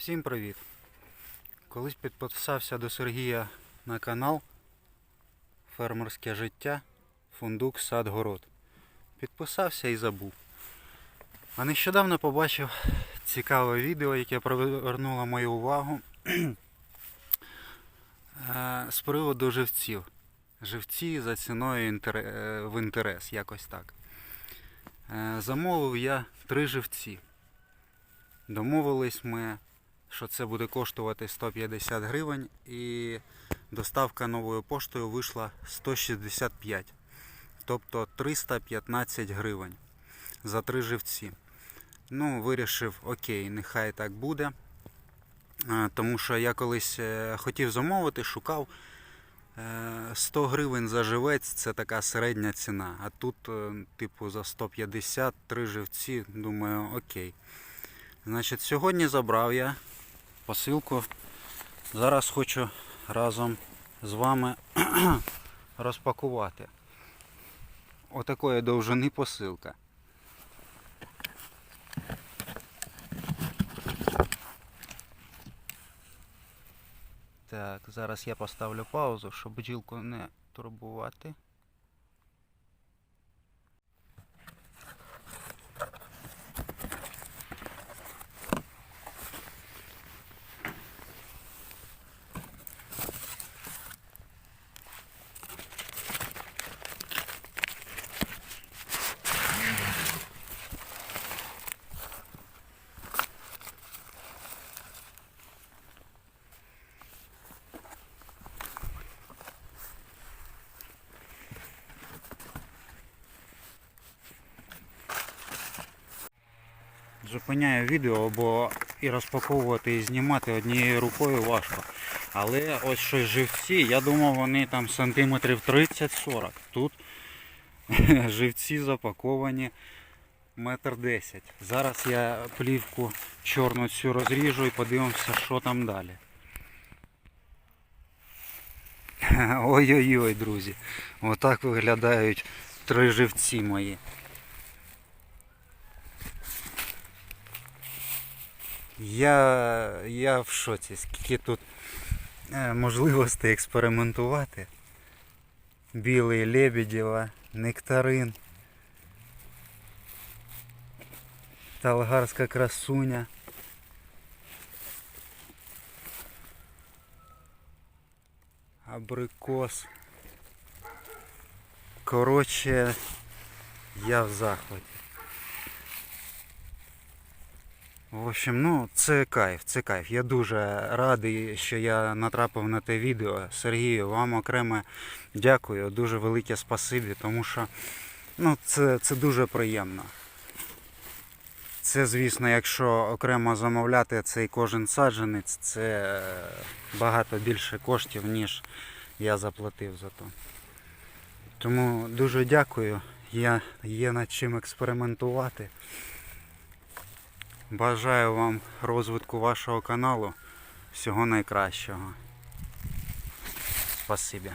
Всім привіт! Колись підписався до Сергія на канал Фермерське життя, фундук, сад, город. Підписався і забув. А нещодавно побачив цікаве відео, яке привернуло мою увагу е, з приводу живців. Живці за ціною е, в інтерес, якось так. Е, Замовив я три живці. Домовились ми, що це буде коштувати 150 гривень і доставка новою поштою вийшла 165. Тобто 315 гривень за три живці. Ну, вирішив, окей, нехай так буде. Е, Тому що я колись е, хотів замовити, шукав е, 100 гривень за живець це така середня ціна. А тут, е, типу, за 150 три живці, думаю, окей. Значить, сьогодні забрав я посилку. Зараз хочу разом з вами розпакувати. Отакої довжини посилка. Так, зараз я поставлю паузу, щоб бджілку не турбувати. Зупиняю відео, бо і розпаковувати, і знімати однією рукою важко. Але ось щось живці, я думав вони там сантиметрів 30-40. Тут живці запаковані метр десять. Зараз я плівку чорну цю розріжу і подивимося, що там далі. Ой-ой-ой, друзі. Отак виглядають три живці мої. Я, я в шоці, скільки тут е, можливостей експериментувати. Білий Лебедєва, нектарин, Талгарська красуня. Абрикос. Коротше, я в захваті. В общем, ну це кайф, це кайф. Я дуже радий, що я натрапив на те відео. Сергію, вам окремо дякую, дуже велике спасибі, тому що ну, це, це дуже приємно. Це, звісно, якщо окремо замовляти цей кожен саджанець, це багато більше коштів, ніж я заплатив за то. Тому дуже дякую. Я є над чим експериментувати. Бажаю вам розвитку вашого каналу. Всього найкращого. Спасибі.